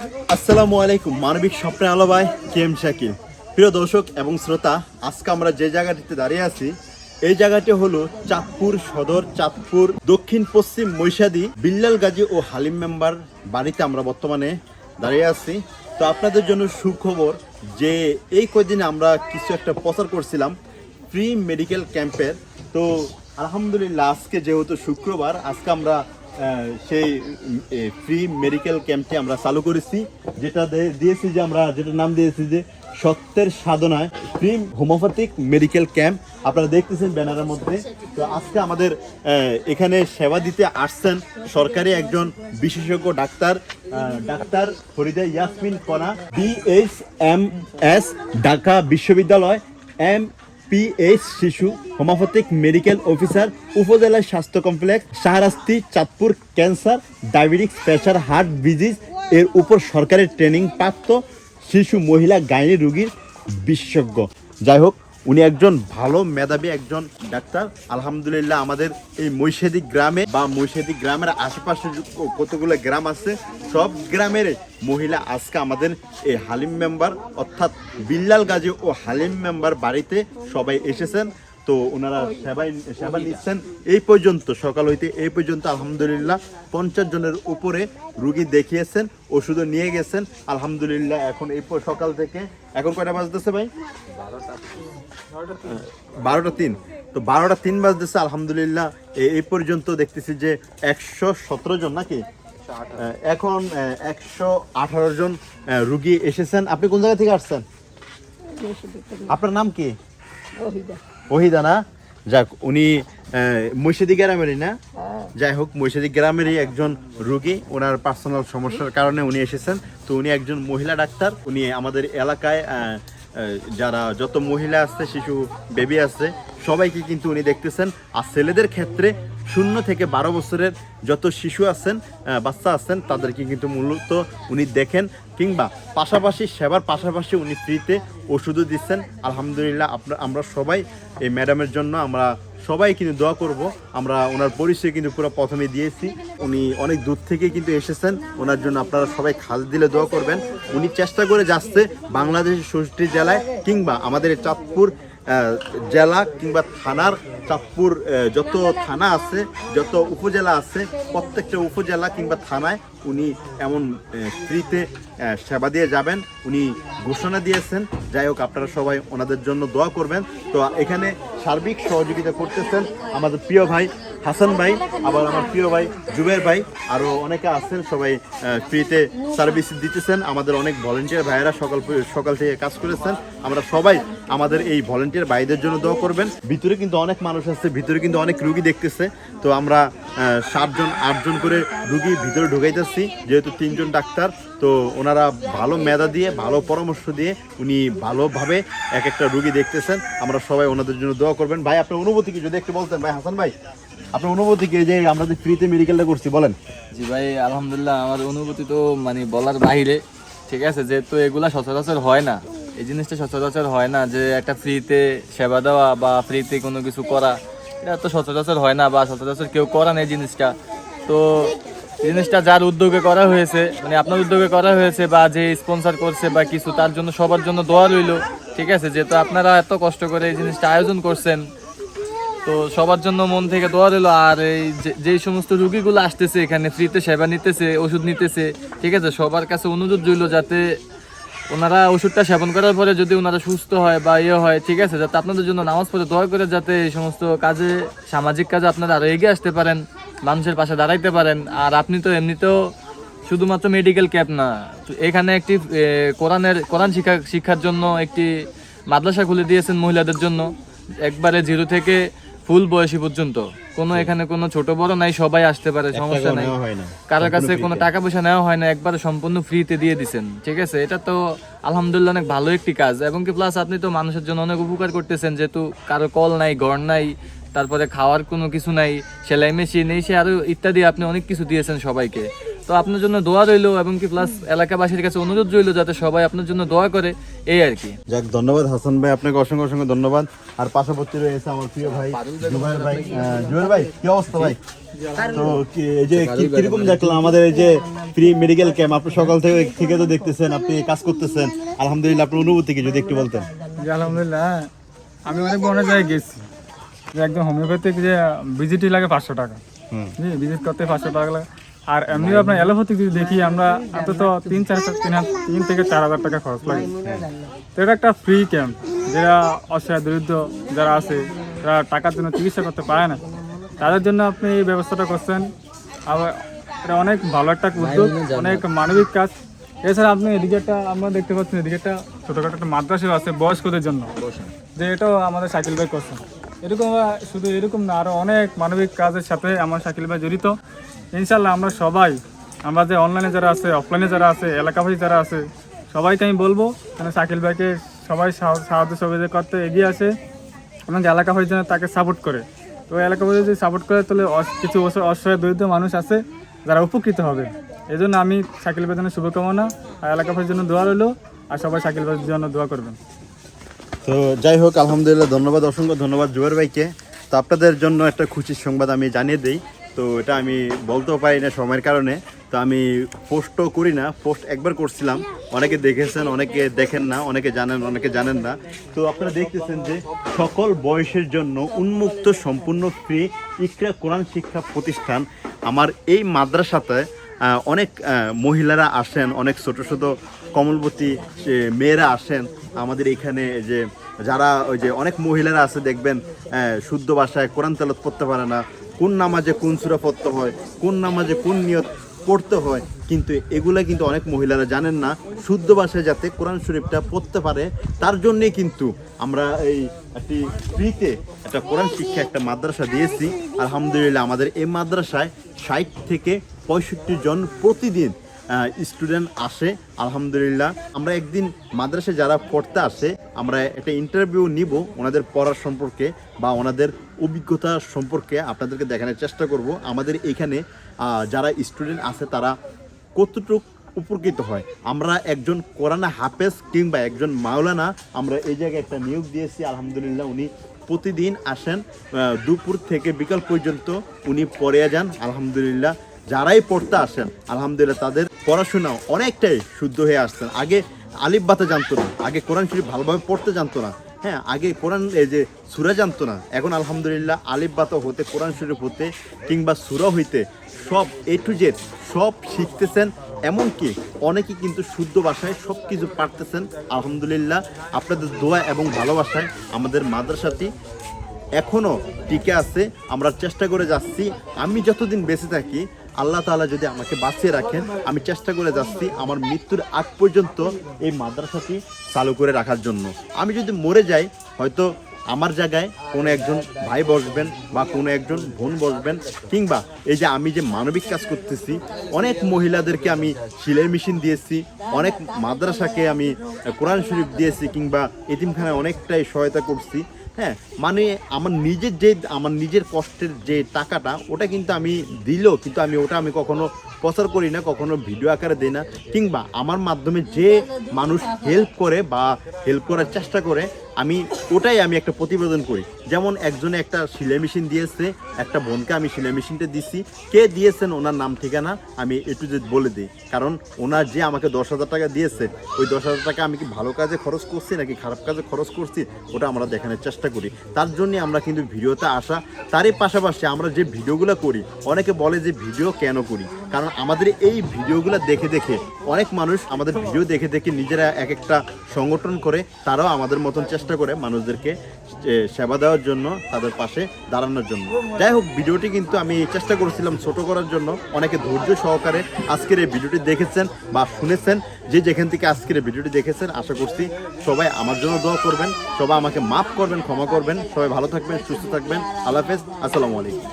আসসালামু আলাইকুম, মানবিক স্বপ্নে আলো ভাই কেম শাকিল। প্রিয় দর্শক এবং শ্রোতা, আজকে আমরা যে জায়গাটিতে দাঁড়িয়ে আছি, এই জায়গাটি হলো চাঁদপুর সদর, চাঁদপুর দক্ষিণ পশ্চিম মৈশাদি বিল্লাল গাজী ও হালিম মেম্বার বাড়িতে আমরা বর্তমানে দাঁড়িয়ে আছি। তো আপনাদের জন্য সুখবর যে এই কদিনে আমরা কিছু একটা প্রচার করছিলাম ফ্রি মেডিকেল ক্যাম্পের তো আলহামদুলিল্লাহ, আজকে যেহেতু শুক্রবার, আজকে আমরা সেই ফ্রি মেডিকেল ক্যাম্পটি আমরা চালু করেছি, যেটা দিয়েছি যে আমরা যেটা নাম দিয়েছি যে সত্যের সাধনায় ফ্রি হোমিওপ্যাথিক মেডিকেল ক্যাম্প আপনারা দেখতেছেন ব্যানারের মধ্যে। তো আজকে আমাদের এখানে সেবা দিতে আসছেন সরকারি একজন বিশেষজ্ঞ ডাক্তার ডাক্তার ফরিদা ইয়াসমিন কণা বিএইচ এম এস ঢাকা বিশ্ববিদ্যালয় এম পিএইচ শিশু হোমাফোথিক মেডিকেল অফিসার উপজেলা স্বাস্থ্য complex Shahrasti, Chandpur cancer diabetics pressure heart disease এর উপর সরকারের ট্রেনিং প্রাপ্ত শিশু, মহিলা, গাইনি রুগীর বিশেষজ্ঞ। যাই হোক উনি একজন ভালো মেধাবী, একজন ডাক্তার। আলহামদুলিল্লাহ আমাদের এই মৈশেদি গ্রামে বা মৈশেদি গ্রামের আশেপাশে কতগুলো গ্রাম আছে, সব গ্রামের মহিলা আজকে আমাদের এই হালিম মেম্বার, অর্থাৎ বিল্লাল গাজী ও হালিম মেম্বার বাড়িতে সবাই এসেছেন। তো ওনারা সেবাই, সেবা নিচ্ছেন। এই পর্যন্ত, সকাল হইতে এই পর্যন্ত আলহামদুলিল্লাহ পঞ্চাশ জনের উপরে রুগী দেখিয়েছেন, ওষুধও নিয়ে গেছেন। আলহামদুলিল্লাহ এখন এই সকাল থেকে। এখন কয়টা বাজতেছে ভাই? বারোটা তিন। তো বারোটা তিন বাজতেছে আলহামদুলিল্লাহ। এই পর্যন্ত দেখতেছি যে একশো সতেরো জন নাকি? এখন একশো আঠারো জন রুগী এসেছেন। আপনি কোন জায়গা থেকে আসছেন? আপনার নাম কি? ওহিদা না? যাক উনি মৈশাদি গ্রামেরই না? যাই হোক মৈশাদি গ্রামেরই একজন রুগী। ওনার পার্সোনাল সমস্যার কারণে উনি এসেছেন। তো উনি একজন মহিলা ডাক্তার। উনি আমাদের এলাকায় যারা যত মহিলা আছে, শিশু বেবি আছে, সবাইকে কিন্তু উনি দেখতেছেন। আর ছেলেদের ক্ষেত্রে শূন্য থেকে বারো বছরের যত শিশু আছেন বাচ্চা আছেন, তাদেরকে কিন্তু মূলত উনি দেখেন। কিংবা পাশাপাশি, সেবার পাশাপাশি উনি ফ্রিতে ওষুধও দিচ্ছেন। আলহামদুলিল্লাহ আপনার আমরা সবাই এই ম্যাডামের জন্য আমরা সবাই কিন্তু দোয়া করব। আমরা ওনার পরিচয় কিন্তু পুরো প্রথমে দিয়েছি। উনি অনেক দূর থেকে কিন্তু এসেছেন। ওনার জন্য আপনারা সবাই খাল দিলে দোয়া করবেন। উনি চেষ্টা করে যাচ্ছে বাংলাদেশের ষষ্ঠী জেলায় কিংবা আমাদের চাঁদপুর জেলা কিংবা থানার চাঁদপুর যত থানা আছে, যত উপজেলা আছে, প্রত্যেকটা উপজেলা কিংবা থানায় উনি এমন ফ্রিতে সেবা দিয়ে যাবেন, উনি ঘোষণা দিয়েছেন। যাই হোক, আপনারা সবাই ওনাদের জন্য দোয়া করবেন। তো এখানে সার্বিক সহযোগিতা করতেছেন আমাদের প্রিয় ভাই হাসান ভাই, আবার আমার প্রিয় ভাই জুবের ভাই আরও অনেকে আছেন, সবাই ফ্রিতে সার্ভিস দিতেছেন। আমাদের অনেক ভলেন্টিয়ার ভাইয়েরা সকাল সকাল থেকে কাজ করেছেন। আমরা সবাই আমাদের এই ভলেন্টিয়ার ভাইদের জন্য দোয়া করবেন। ভিতরে কিন্তু অনেক মানুষ আছে, ভিতরে কিন্তু অনেক রুগী দেখতেছে। তো আমরা সাতজন, আটজন করে রুগী ভিতরে ঢুকাইতেছি, যেহেতু তিনজন ডাক্তার, তো ওনারা ভালো মেধা দিয়ে, ভালো পরামর্শ দিয়ে উনি ভালোভাবে এক একটা রুগী দেখতেছেন। আমরা সবাই ওনাদের জন্য দোয়া করবেন। ভাই, আপনার অনুভূতি কি? যদি একটু বলতেন। ভাই, হাসান ভাই। আপনার অনুভূতি কি যে আমরা যে ফ্রিতে মেডিকেলটা করছি, বলেন? জি ভাই, আলহামদুলিল্লাহ, আমার অনুভূতি তো মানে বলার বাইরে ঠিক আছে, যেহেতু এগুলা সচরাচর হয় না। এই জিনিসটা সচরাচর হয় না যে একটা ফ্রিতে সেবা দেওয়া বা ফ্রিতে কোনো কিছু করা। এটা তো সচরাচর হয় না বা সচরাচর কেউ করা নেই জিনিসটা। তো জিনিসটা যার উদ্যোগে করা হয়েছে মানে আপনার উদ্যোগে করা হয়েছে বা যে স্পন্সর করছে বা কিছু, তার জন্য সবার জন্য দোয়া রইল। ঠিক আছে, যেহেতু আপনারা এত কষ্ট করে এই জিনিসটা আয়োজন করছেন তো সবার জন্য মন থেকে দোয়া রইল। আর এই যে- যেই সমস্ত রুগীগুলো আসতেছে এখানে ফ্রিতে সেবা নিতেছে, ওষুধ নিতেছে, ঠিক আছে? সবার কাছে অনুরোধ রইল যাতে ওনারা ওষুধটা সেবন করার পরে যদি ওনারা সুস্থ হয় বা ইয়ে হয়, ঠিক আছে? যাতে আপনাদের জন্য নামাজ পড়ে দোয়া করে যাতে এই সমস্ত কাজে, সামাজিক কাজে আপনারা আরও এগিয়ে আসতে পারেন, মানুষের পাশে দাঁড়াইতে পারেন। আর আপনি তো এমনিতেও শুধুমাত্র মেডিকেল ক্যাম্প না এখানে একটি কোরআনের, কোরআন শিক্ষা শিক্ষার জন্য একটি মাদ্রাসা খুলে দিয়েছেন মহিলাদের জন্য। একবারে জিরো থেকে ফুল বয়সী পর্যন্ত। কোনো এখানে কোনো ছোট বড় নাই সবাই আসতে পারে সমস্যা নাই। কারোর কাছে কোনো টাকা পয়সা নেওয়া হয় না একবারে সম্পূর্ণ ফ্রিতে দিয়ে দিছেন ঠিক আছে? এটা তো আলহামদুলিল্লাহ অনেক ভালো একটি কাজ। এবং কি প্লাস আপনি তো মানুষের জন্য অনেক উপকার করতেছেন যেহেতু কারও কল নাই ঘর নাই তারপরে খাওয়ার কোনো কিছু নাই সেলাই মেশিন এই সে আরও ইত্যাদি আপনি অনেক কিছু দিয়েছেন সবাইকে। তো আপনার জন্য দোয়া রইল এবং কি প্লাস এলাকাবাসীর কাছে অনুরোধ রইল যাতে সবাই আপনার জন্য দোয়া করে এই আর কি। যাক ধন্যবাদ হাসান ভাই আপনাকে অসংখ্য অসংখ্য ধন্যবাদ। আর পাশাপাশি রয়েছে আমার প্রিয় ভাই জুবাইর ভাই জুবাইর ভাই কি অবস্থা ভাই? তো কি- এই যে কি- কীরকম দেখলাম আমাদের এই যে ফ্রি মেডিকেল ক্যাম্প আপনি সকাল থেকে থেকে তো দেখতেছেন আপনি কাজ করতেছেন। আলহামদুলিল্লাহ আপনার অনুভূতি কি যদি একটু বলতেন? জি আলহামদুলিল্লাহ হ্যাঁ। আমি অনেক অনেক জায়গায় গেছি। যে একদম হোমিওপ্যাথিক যে ভিজিটই লাগে পাঁচশো টাকা। হুম। ভিজিট করতে পাঁচশো টাকা লাগে। আর এমনি আপনার অ্যালোপ্যাথিক যদি দেখি, আমরা অন্তত তিন চার তিন তিন থেকে চার হাজার টাকা খরচ লাগে। তো এটা একটা ফ্রি ক্যাম্প যারা অসহায় দরিদ্র যারা আছে, তারা টাকার জন্য চিকিৎসা করতে পারে না। তাদের জন্য আপনি এই ব্যবস্থাটা করছেন। আবার এটা অনেক ভালো একটা উদ্যোগ, অনেক মানবিক কাজ। এছাড়া আপনি এদিকে একটা, আমরা দেখতে পাচ্ছেন এদিকে একটা ছোটখাটো একটা মাদ্রাসাও আছে বয়স্কদের জন্য, যে এটাও আমাদের সাইকেল ভাই করছেন। এরকম শুধু এরকম না আরও অনেক মানবিক কাজের সাথে আমার শাকিল ভাই জড়িত। ইনশাল্লাহ আমরা সবাই, আমরা যে অনলাইনে যারা আছে অফলাইনে যারা আছে, এলাকাবাসী যারা আছে, সবাইকে আমি বলব যেন সাকিল ভাইকে সবাই সাহ- সাহায্য সহযোগিতা করতে এগিয়ে আসে এবং এলাকাবাসী যেন তাকে সাপোর্ট করে। তো এলাকাবাসী যদি সাপোর্ট করে, তাহলে কিছু অস- অসহায়, দরিদ্র মানুষ আছে যারা উপকৃত হবে। এই জন্য আমি সাকিল ভাইয়ের জন্য শুভকামনা, আর এলাকাবাসীর জন্য দোয়া রইল, আর সবাই সাকিল ভাইয়ের জন্য দোয়া করবেন। তো যাই হোক, আলহামদুলিল্লাহ, ধন্যবাদ, অসংখ্য ধন্যবাদ জুবাইর ভাইকে। তো আপনাদের জন্য একটা খুশির সংবাদ আমি জানিয়ে দিই। তো এটা আমি বলতেও পারি না সময়ের কারণে। তো আমি পোস্টও করি না, পোস্ট একবার করছিলাম। অনেকে দেখেছেন, অনেকে দেখেন না, অনেকে জানেন অনেকে জানেন না। তো আপনারা দেখতেছেন যে সকল বয়সের জন্য উন্মুক্ত, সম্পূর্ণ ফ্রি ইকরা কোরআন শিক্ষা প্রতিষ্ঠান। আমার এই মাদ্রাসাতে অনেক মহিলারা আসেন, অনেক ছোট ছোট কমলবতী মেয়েরা আসেন। আমাদের এখানে যে যারা ওই যে অনেক মহিলারা আছে, দেখবেন শুদ্ধ ভাষায় কোরআন তেলত পড়তে পারে না। কোন নামাজে কোন সুরা পড়তে হয়, কোন নামাজে কোন নিয়ত পড়তে হয়, কিন্তু এগুলা কিন্তু অনেক মহিলারা জানেন না। শুদ্ধ ভাষায় যাতে কোরআন শরীফটা পড়তে পারে, তার জন্যে কিন্তু আমরা এই একটি ফ্রিতে একটা কোরআন শিক্ষা একটা মাদ্রাসা দিয়েছি। আলহামদুলিল্লাহ আমাদের এই মাদ্রাসায় ষাট থেকে পঁয়ষট্টি জন প্রতিদিন স্টুডেন্ট আসে, আলহামদুলিল্লাহ। আমরা একদিন মাদ্রাসে যারা পড়তে আসে, আমরা একটা ইন্টারভিউ নিব ওনাদের পড়ার সম্পর্কে বা ওনাদের অভিজ্ঞতা সম্পর্কে আপনাদেরকে দেখানোর চেষ্টা করব। আমাদের এখানে যারা স্টুডেন্ট আছে তারা কতটুক উপকৃত হয়? আমরা একজন কোরআনা হাফেজ কিংবা একজন মাওলানা, আমরা এই জায়গায় একটা নিয়োগ দিয়েছি, আলহামদুলিল্লাহ। উনি প্রতিদিন আসেন দুপুর থেকে বিকাল পর্যন্ত উনি পড়ে যান, আলহামদুলিল্লাহ। যারাই পড়তে আসেন, আলহামদুলিল্লাহ, তাদের পড়াশোনা অনেকটাই শুদ্ধ হয়ে আসছেন আগে আলিফ বাতা জানতো না, আগে কোরআন শরীফ ভালোভাবে পড়তে জানতো না। হ্যাঁ আগে কোরআন, এই যে সুরা জানতো না, এখন আলহামদুলিল্লাহ আলিফ বাতা হতে, কোরআন শরীফ হতে কিংবা সুরা হইতে সব এ টু জেড সব শিখতেছেন, এমনকি অনেকে কিন্তু শুদ্ধ ভাষায় সব কিছু পারতেছেন। আলহামদুলিল্লাহ, আপনাদের দোয়া এবং ভালোবাসায় আমাদের মাদ্রাসাটি এখনও টিকে আছে। আমরা চেষ্টা করে যাচ্ছি। আমি যতদিন বেঁচে থাকি আল্লাহ তাআলা যদি আমাকে বাঁচিয়ে রাখেন, আমি চেষ্টা করে যাচ্ছি আমার মৃত্যুর আগ পর্যন্ত এই মাদ্রাসাটি চালু করে রাখার জন্য। আমি যদি মরে যাই, হয়তো আমার জায়গায় কোনো একজন ভাই বসবেন বা কোনো একজন বোন বসবেন, কিংবা এই যে আমি যে মানবিক কাজ করতেছি, অনেক মহিলাদেরকে আমি সিলাই মেশিন দিয়েছি, অনেক মাদ্রাসাকে আমি কোরআন শরীফ দিয়েছি, কিংবা এতিমখানায় অনেকটাই সহায়তা করছি হ্যাঁ মানে আমার নিজের যে, আমার নিজের কষ্টের যে টাকাটা, ওটা কিন্তু আমি দিলেও, কিন্তু আমি ওটা আমি কখনো প্রচার করি না, কখনো ভিডিও আকারে দিই না। কিংবা আমার মাধ্যমে যে মানুষ হেল্প করে বা হেল্প করার চেষ্টা করে আমি, ওটাই আমি একটা প্রতিবেদন করি। যেমন একজনে একটা সেলাই মেশিন দিয়েছে, একটা বোনকে আমি সেলাই মেশিনটা দিছি। কে দিয়েছেন ওনার নাম ঠিকানা আমি একটু যে বলে দিই। কারণ ওনার যে আমাকে দশ হাজার টাকা দিয়েছে, ওই দশ হাজার টাকা আমি কি ভালো কাজে খরচ করছি নাকি খারাপ কাজে খরচ করছি, ওটা আমরা দেখানোর চেষ্টা করি। তার জন্য আমরা কিন্তু ভিডিওতে আসা। তারই পাশাপাশি আমরা যে ভিডিওগুলো করি, অনেকে বলে যে ভিডিও কেন করি? কারণ আমাদের এই ভিডিওগুলো দেখে দেখে অনেক মানুষ আমাদের ভিডিও দেখে দেখে নিজেরা এক একটা সংগঠন করে, তারাও আমাদের মতন চেষ্টা করে মানুষদেরকে সেবা দেওয়ার জন্য তাদের পাশে দাঁড়ানোর জন্য। যাই হোক, ভিডিওটি কিন্তু আমি চেষ্টা করেছিলাম ছোট করার জন্য। অনেকে ধৈর্য সহকারে আজকের এই ভিডিওটি দেখেছেন বা শুনেছেন, যে যেখান থেকে আজকের এই ভিডিওটি দেখেছেন, আশা করছি সবাই আমার জন্য দোয়া করবেন, সবাই আমাকে মাফ করবেন, ক্ষমা করবেন। সবাই ভালো থাকবেন, সুস্থ থাকবেন। আল্লাহ হাফেজ, আসসালামু আলাইকুম।